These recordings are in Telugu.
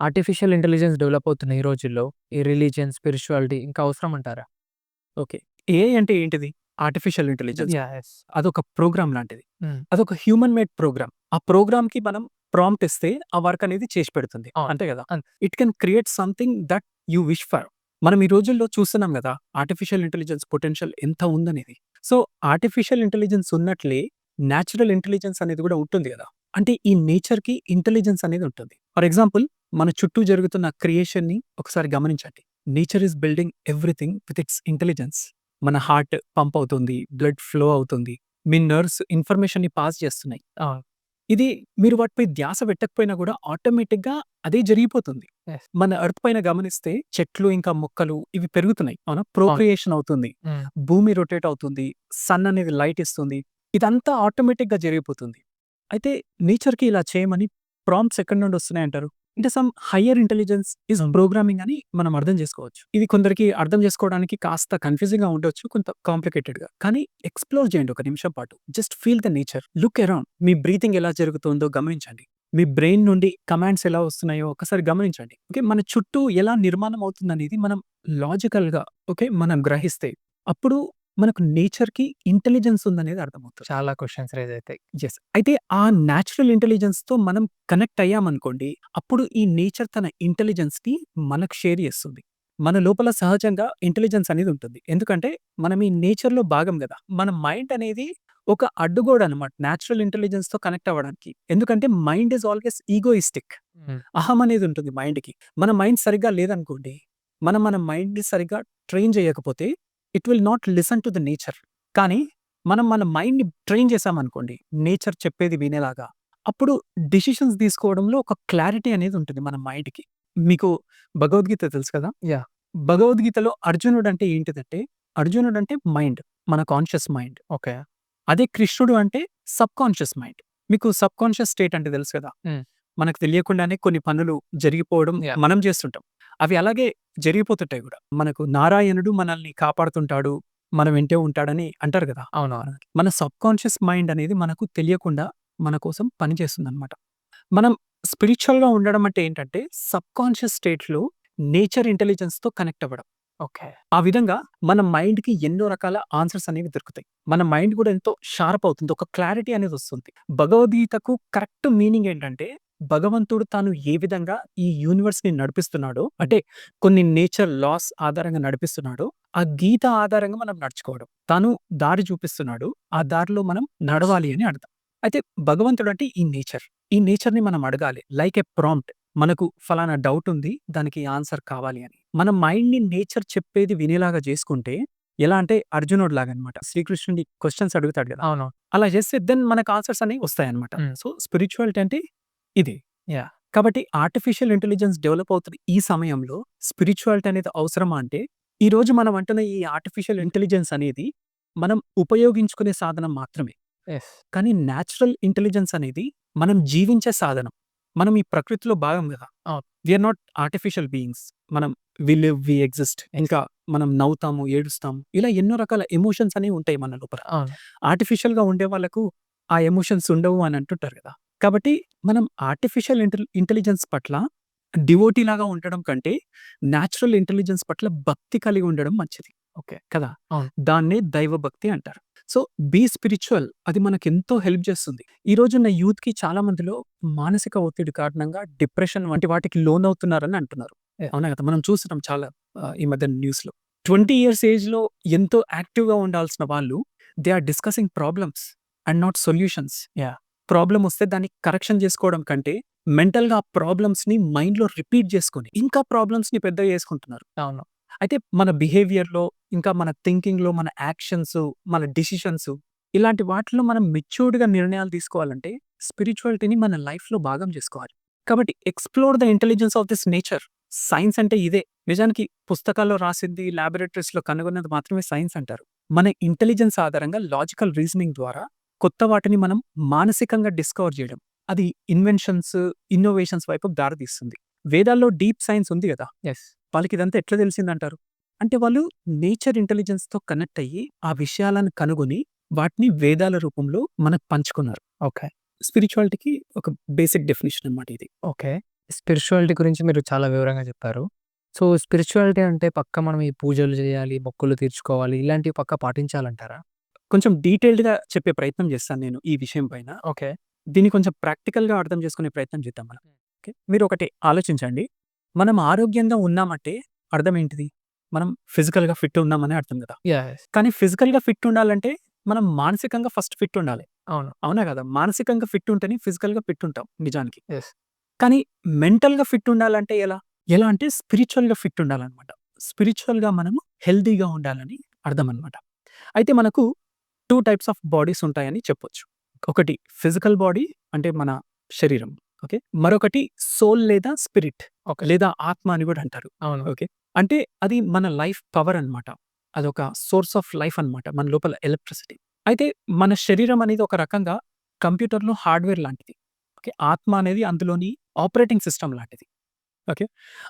ఆర్టిఫిషియల్ ఇంటెలిజెన్స్ డెవలప్ అవుతున్న ఈ రోజుల్లో ఈ రిలీజియన్, స్పిరిచువాలిటీ ఇంకా అవసరం అంటారా? ఓకే. ఏఐ అంటే ఏంటిది? Artificial intelligence. అదొక ప్రోగ్రామ్ లాంటిది. అదొక హ్యూమన్ మేడ్ ప్రోగ్రామ్. ఆ ప్రోగ్రామ్‌కి మనం ప్రాంప్ట్ ఇస్తే ఆ వర్క్ అనేది చేసి పెడుతుంది. అంతే! అంతే. It can create something that you wish for. మనం ఈ రోజుల్లో చూస్తున్నాం గదా! ఆర్టిఫిషియల్ ఇంటెలిజెన్స్ పొటెన్షియల్ ఎంత ఉందనేది. సో, ఆర్టిఫిషియల్ ఇంటెలిజెన్స్ ఉన్నట్లే న్యాచురల్ ఇంటెలిజెన్స్ అనేది గూడా ఉంటుంది గదా! అంటే ఈ నేచర్‌కి ఇంటెలిజెన్స్ అనేది ఉంటుంది. ఫర్ ఎగ్జాంపుల్ మన చుట్టూ జరుగుతున్న క్రియేషన్‌ని ఒకసారి గమనించండి. Nature is building everything with its intelligence. మన హార్ట్ పంప్ అవుతుంది. బ్లడ్ ఫ్లో అవుతుంది. మీ నర్వ్స్ ఇన్ఫర్మేషన్‌ని పాస్ చేస్తున్నాయి. ఇది మీరు వాటిపై ధ్యాస పెట్టకపోయినా గూడా ఆటోమేటిక్‌గా అదే జరిగిపోతుంది. మన ఎర్త్ పైన గమనిస్తే చెట్లు ఇంకా మొక్కలు ఇవి పెరుగుతున్నాయి. అవునా? ప్రొక్రియేషన్ అవుతుంది. భూమి రొటేట్ అవుతుంది. సన్ అనేది లైట్ ఇస్తుంది. ఇదంతా ఆటోమేటిక్‌గా జరిగిపోతుంది. అయితే నేచర్‌కి ఇలా చేయమని ప్రాంప్ట్స్ ఎక్కడి నుండి వస్తున్నాయంటారు? అంటే some higher intelligence is programming అని మనం అర్థం చేసుకోవచ్చు. ఇది కొందరికి అర్థం చేసుకోవడానికి కాస్త కన్‌ఫ్యూజింగ్‌గా ఉండొచ్చు. కొంత కాంప్లికేటెడ్‌గా. కానీ ఎక్స్‌ప్లోర్ చేయండి ఒక నిమిషం పాటు. Just feel the nature. Look around. Me breathing ఎలా జరుగుతుందో గమనించండి. మీ బ్రెయిన్ నుండి కమాండ్స్ ఎలా వస్తున్నాయో ఒక్కసారి గమనించండి. ఓకే. మన చుట్టూ ఎలా నిర్మాణం అవుతుందనేది మనం లాజికల్‌గా ఓకే. మనం గ్రహిస్తే అప్పుడు మనకు నేచర్‌కి ఇంటెలిజెన్స్ ఉందనేది అర్థమవుతది. చాలా క్వెషన్స్ రైజ్ అయితాయి. యెస్. అయితే ఆ న్యాచురల్ ఇంటెలిజెన్స్‌తో మనం కనెక్ట్ అయ్యామనుకోండి. అప్పుడు ఈ నేచర్ తన ఇంటెలిజెన్స్‌ని మనకు షేర్ చేస్తుంది. మన లోపల సహజంగా ఇంటెలిజెన్స్ అనేది ఉంటుంది. ఎందుకంటే మనం ఈ నేచర్‌లో భాగం గదా! మన మైండ్ అనేది ఒక అడ్డుగోడ అన్నమాట. న్యాచురల్ ఇంటెలిజెన్స్‌తో కనెక్ట్ అవ్వడానికి. ఎందుకంటే మైండ్ ఈస్ ఆల్‌వేస్ ఈగోయిస్టిక్. అహం అనేది ఉంటుంది మైండ్‌కి. మన మైండ్ సరిగ్గా లేదనుకోండి. మనం మన మైండ్‌ని సరిగ్గా ట్రైన్ చేయకపోతే it will not listen to the nature. కానీ మనం మన మైండ్‌ని ట్రైన్ చేశామనుకోండి. నేచర్ చెప్పేది వినేలాగా. అప్పుడు డెసిషన్స్ తీసుకోవడంలో ఒక క్లారిటీ అనేది ఉంటుంది మన మైండ్‌కి. మీకు భగవద్గీత తెలుసు కదా! యాహ్! భగవద్గీతలో అర్జునుడు అంటే ఏంటిదంటే అర్జునుడు అంటే మైండ్. మన కాన్షియస్ మైండ్. ఓకే. అదే కృష్ణుడు అంటే సబ్‌కాన్షియస్ మైండ్. మీకు సబ్‌కాన్షియస్ స్టేట్ అంటే తెలుసు కదా! మనకు తెలియకుండానే కొన్ని పనులు జరిగిపోవడం! మనం చేస్తుంటాం. అవి అలాగే జరిగిపోతుంటాయి గూడా. మనకు నారాయణుడు మనల్ని కాపాడుతుంటాడు. మన వెంటే ఉంటాడని అంటారు గదా! అవునవును. మన సబ్‌కాన్షియస్ మైండ్ అనేది మనకు తెలియకుండా మన కోసం పని చేస్తుందన్నమాట. మనం స్పిరిచువల్‌గా ఉండడం అంటే ఏంటంటే సబ్‌కాన్షియస్ స్టేట్‌లో నేచర్ ఇంటెలిజెన్స్‌తో కనెక్ట్ అవ్వడం. ఓకే. ఆ విధంగా మన మైండ్‌కి ఎన్నో రకాల ఆన్సర్స్ అనేవి దొరుకుతాయి. మన మైండ్ గూడా ఎంతో షార్ప్ అవుతుంది. ఒక క్లారిటీ అనేది వస్తుంది. భగవద్గీతకు కరెక్ట్ మీనింగ్ ఏంటంటే భగవంతుడు తాను ఏ విధంగా ఈ యూనివర్స్‌ని నడిపిస్తున్నాడో అంటే కొన్ని నేచర్ లాస్ ఆధారంగా నడిపిస్తున్నాడో ఆ గీత ఆధారంగా మనం నడుచుకోవడం. తాను దారి చూపిస్తున్నాడు. ఆ దారిలో మనం నడవాలి అని అర్థం. అయితే భగవంతుడు అంటే ఈ నేచర్. ఈ నేచర్‌ని మనం అడగాలి. Like a prompt. మనకు ఫలానా డౌట్ ఉంది. దానికి ఆన్సర్ కావాలి అని. మన మైండ్‌ని నేచర్ చెప్పేది వినేలాగా చేసుకుంటే ఎలా అంటే అర్జునుడిలాగా అన్నమాట. శ్రీకృష్ణుడిని క్వెషన్స్ అడుగుతాడు గదా! అవును. అలా చేస్తే దెన్ మనకు ఆన్సర్స్ అనేవి వస్తాయన్నమాట. హ్మ్. సో, స్పిరిచువాలిటీ అంటే ఇది. యాహ్! కాబట్టి ఆర్టిఫిషియల్ ఇంటెలిజెన్స్ డెవలప్ అవుతున్న ఈ సమయంలో స్పిరిచువాలిటీ అనేది అవసరమా అంటే ఈరోజు మనం అంటున్న ఈ ఆర్టిఫిషియల్ ఇంటెలిజెన్స్ అనేది మనం ఉపయోగించుకునే సాధనం మాత్రమే. కానీ న్యాచురల్ ఇంటెలిజెన్స్ అనేది మనం జీవించే సాధనం. మనం ఈ ప్రకృతిలో భాగం గదా! అవును. We are not artificial beings. మనం వి లివ్, వి ఎగ్జిస్ట్. ఇంకా మనం నవ్వుతాము, ఏడుస్తాము. ఇలా ఎన్నో రకాల ఎమోషన్స్ అనేవి ఉంటాయి మన లోపల. అవును. ఆర్టిఫిషియల్‌గా ఉండే వాళ్ళకు ఆ ఎమోషన్స్ ఉండవు అని అంటుంటారు గదా! కాబట్టి మనం ఆర్టిఫిషియల్ ఇంటెల్ ఇంటెలిజెన్స్ పట్ల డివోటీ లాగా ఉండడం కంటే న్యాచురల్ ఇంటెలిజెన్స్ పట్ల భక్తి కలిగి ఉండడం మంచిది. ఓకే. కదా! దాన్నే దైవ భక్తి అంటారు. సో, బీ స్పిరిచువల్ అది మనకెంతో హెల్ప్ చేస్తుంది. ఈ రోజున్న యూత్‌కి చాలా మందిలో మానసిక ఒత్తిడి కారణంగా డిప్రెషన్ వంటి వాటికి లోనవుతున్నారని అంటున్నారు. యాహ్! అవునా కదా! మనం చూస్తున్నాం చాలా ఈ మధ్య న్యూస్‌లో. 20 ఇయర్స్ ఏజ్‌లో ఎంతో యాక్టివ్‌గా ఉండాల్సిన వాళ్ళు they are discussing problems and not solutions. Yeah! Problem వస్తే దాన్ని కరెక్షన్ చేసుకోవడం కంటే మెంటల్‌గా ఆ ప్రాబ్లమ్స్‌ని మైండ్‌లో రిపీట్ చేసుకొని ఇంకా ప్రాబ్లమ్స్‌ని పెద్దగా చేసుకుంటున్నారు. అవును. అయితే మన బిహేవియర్‌లో ఇంకా మన థింకింగ్‌లో మన యాక్షన్స్, మన డెసిషన్స్ ఇలాంటి వాటిలో మనం మెచ్యూర్డ్‌గా నిర్ణయాలు తీసుకోవాలంటే స్పిరిచువాలిటీని మన లైఫ్‌లో భాగం చేసుకోవాలి. కాబట్టి explore the intelligence of this nature. Science అంటే ఇదే. నిజానికి పుస్తకాల్లో రాసింది, లాబొరేటరీస్‌లో కనుగొన్నది మాత్రమే సైన్స్ అంటారు. మన ఇంటెలిజెన్స్ ఆధారంగా లాజికల్ రీజనింగ్ ద్వారా కొత్త వాటిని మనం మానసికంగా డిస్కవర్ చేయడం. అది ఇన్వెన్షన్స్, ఇన్నోవేషన్స్ వైపుకు దారితీస్తుంది. వేదాల్లో డీప్ సైన్స్ ఉంది గదా! యెస్. వాళ్ళకి ఇదంతా ఎట్లా తెలిసిందంటారు? అంటే వాళ్ళు నేచర్ ఇంటెలిజెన్స్‌తో కనెక్ట్ అయ్యి ఆ విషయాలను కనుగొని వాటిని వేదాల రూపంలో మనకు పంచుకున్నారు. ఓకే. స్పిరిచువాలిటీకి ఒక బేసిక్ డెఫినిషన్ అన్నమాట ఇది. ఓకే. స్పిరిచువాలిటీ గురించి మీరు చాలా వివరంగా చెప్పారు. సో, స్పిరిచువాలిటీ అంటే పక్కా మనం ఈ పూజలు చేయాలి, మొక్కులు తీర్చుకోవాలి ఇలాంటివి పక్కా పాటించాలంటారా? కొంచెం డీటెయిల్డ్‌గా చెప్పే ప్రయత్నం చేస్తాను నేను ఈ విషయం పైన. ఓకే. దీన్ని కొంచెం ప్రాక్టికల్‌గా అర్థం చేసుకునే ప్రయత్నం చేద్దాం మనం. ఓకే. మీరు ఒకటి ఆలోచించండి. మనం ఆరోగ్యంగా ఉన్నామంటే అర్థం ఏంటిది? మనం ఫిజికల్‌గా ఫిట్ ఉన్నామనే అర్థం కదా! కానీ ఫిజికల్‌గా ఫిట్ ఉండాలంటే మనం మానసికంగా ఫస్ట్ ఫిట్ ఉండాలి. అవును. అవునా కదా! మానసికంగా ఫిట్ ఉంటేనే ఫిజికల్‌గా ఫిట్ ఉంటాం నిజానికి. కానీ మెంటల్‌గా ఫిట్ ఉండాలంటే ఎలా? ఎలా అంటే స్పిరిచువల్‌గా ఫిట్ ఉండాలన్నమాట. స్పిరిచువల్‌గా మనము హెల్తీగా ఉండాలని అర్థం అన్నమాట. అయితే మనకు 2 టైప్స్ ఆఫ్ బాడీస్ ఉంటాయని చెప్పొచ్చు. ఒకటి ఫిజికల్ బాడీ అంటే మన శరీరం. ఓకే. మరొకటి సోల్ లేదా స్పిరిట్. లేదా ఆత్మ అని కూడా అంటారు. అవును. ఓకే. అంటే అది మన లైఫ్ పవర్ అన్నమాట. అదొక సోర్స్ ఆఫ్ లైఫ్ అన్నమాట. మన లోపల ఎలక్ట్రిసిటీ. అయితే మన శరీరం అనేది ఒక రకంగా కంప్యూటర్‌లో హార్డ్‌వేర్ లాంటిది. ఓకే. ఆత్మ అనేది అందులోని ఆపరేటింగ్ సిస్టమ్ లాంటిది. ఓకే.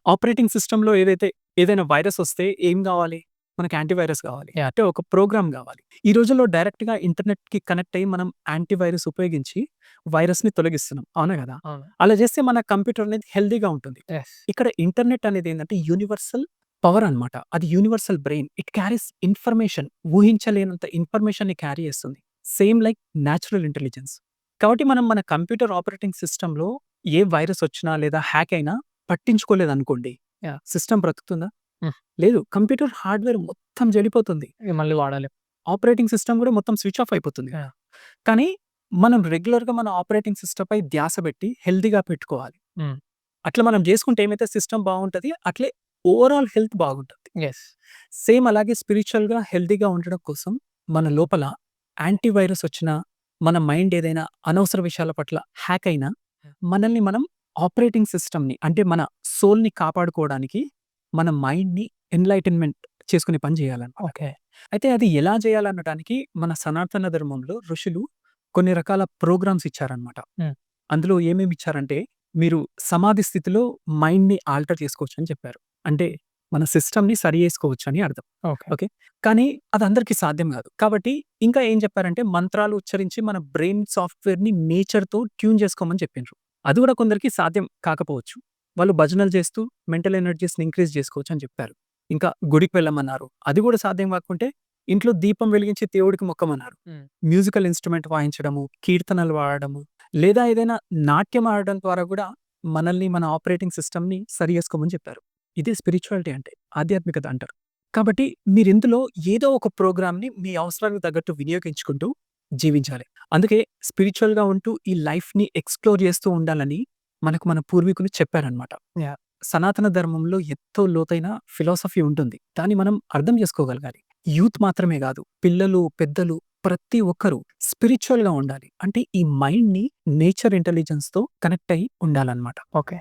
ఆపరేటింగ్ సిస్టమ్‌లో ఏదైతే ఏదైనా వైరస్ వస్తే ఏం కావాలి? మనకి యాంటీవైరస్ కావాలి. అంటే ఒక ప్రోగ్రామ్ కావాలి. ఈ రోజుల్లో డైరెక్ట్‌గా ఇంటర్నెట్‌కి కనెక్ట్ అయ్యి మనం యాంటీవైరస్ ఉపయోగించి వైరస్‌ని తొలగిస్తున్నాం. అవునా కదా! అలా చేస్తే మన కంప్యూటర్ అనేది హెల్తీగా ఉంటుంది. ఇక్కడ ఇంటర్నెట్ అనేది ఏందంటే యూనివర్సల్ పవర్ అన్నమాట. అది universal brain. It carries information ఊహించలేనంత ఇన్ఫర్మేషన్‌ని క్యారీ చేస్తుంది. Same like natural intelligence. కాబట్టి మనం మన కంప్యూటర్ ఆపరేటింగ్ సిస్టమ్‌లో ఏ వైరస్ వచ్చినా లేదా హ్యాక్ అయినా పట్టించుకోలేదనుకోండి. యాహ్! సిస్టమ్ బ్రతుకుతుందా? హ్మ్. లేదు. కంప్యూటర్ హార్డ్‌వేర్ మొత్తం చెడిపోతుంది. ఇగ మళ్ళీ వాడాలి. ఆపరేటింగ్ సిస్టమ్ కూడా మొత్తం స్విచ్ ఆఫ్ అయిపోతుంది. కానీ మనం రెగ్యులర్‌గా మన ఆపరేటింగ్ సిస్టమ్‌పై ధ్యాస పెట్టి హెల్తీగా పెట్టుకోవాలి. హ్మ్. అట్లా మనం చేసుకుంటే ఏమైతే సిస్టమ్ బాగుంటది. అట్లే ఓవరాల్ హెల్త్ బాగుంటుంది. యెస్. సేమ్ అలాగే స్పిరిచువల్‌గా హెల్తీగా ఉండడం కోసం మన లోపల యాంటీవైరస్ వచ్చినా, మన మైండ్ ఏదైనా అనవసర విషయాల పట్ల హ్యాక్ అయినా మనల్ని మనం ఆపరేటింగ్ సిస్టమ్‌ని అంటే మన సోల్‌ని కాపాడుకోవడానికి మన మైండ్‌ని ఎన్‌లైటన్‌మెంట్ చేసుకునే పని చేయాలన్నమాట. ఓకే. అయితే అది ఎలా చేయాలనడానికి మన సనాతన ధర్మంలో ఋషులు కొన్ని రకాల ప్రోగ్రామ్స్ ఇచ్చారన్నమాట. హ్మ్. అందులో ఏమేమి ఇచ్చారంటే మీరు సమాధి స్థితిలో మైండ్‌ని ఆల్టర్ చేసుకోవచ్చని చెప్పారు. అంటే మన సిస్టమ్‌ని సరి చేసుకోవచ్చని అర్థం. ఓకే. ఓకే. కానీ అది అందరికీ సాధ్యం కాదు. కాబట్టి ఇంకా ఏం చెప్పారంటే మంత్రాలు ఉచ్చరించి మన బ్రెయిన్ సాఫ్ట్‌వేర్‌ని నేచర్‌తో ట్యూన్ చేసుకోమని చెప్పిండ్రు. అది కూడా కొందరికి సాధ్యం కాకపోవచ్చు. వాళ్ళు భజనలు చేస్తూ మెంటల్ ఎనర్జీస్‌ని ఇంక్రీజ్ చేసుకోవచ్చు అని చెప్పారు. ఇంకా గుడికి వెళ్ళమన్నారు. అది కూడా సాధ్యం కాకుంటే ఇంట్లో దీపం వెలిగించి దేవుడికి మొక్కమన్నారు. మ్యూజికల్ ఇన్‌స్ట్రుమెంట్ వాయించడము, కీర్తనలు పాడడము లేదా ఏదైనా నాట్యం ఆడడం ద్వారా కూడా మనల్ని మన ఆపరేటింగ్ సిస్టమ్‌ని సరి చేసుకోమని చెప్పారు. ఇదే స్పిరిచువాలిటీ అంటే ఆధ్యాత్మికత అంటారు. కాబట్టి మీరు ఇందులో ఏదో ఒక ప్రోగ్రామ్‌ని మీ అవసరానికి తగ్గట్టు వినియోగించుకుంటూ జీవించాలి. అందుకే స్పిరిచువల్‌గా ఉంటూ ఈ లైఫ్‌ని ఎక్స్‌ప్లోర్ చేస్తూ ఉండాలని మనకు మన పూర్వీకులు చెప్పారన్నమాట. యాహ్! సనాతన ధర్మంలో ఎంతో లోతైన ఫిలాసఫీ ఉంటుంది. దాన్ని మనం అర్థం చేసుకోగలగాలి. యూత్ మాత్రమే కాదు. పిల్లలు, పెద్దలు ప్రతి ఒక్కరు స్పిరిచువల్‌గా ఉండాలి. అంటే ఈ మైండ్‌ని నేచర్ ఇంటెలిజెన్స్‌తో కనెక్ట్ అయ్యి ఉండాలన్నమాట. ఓకే.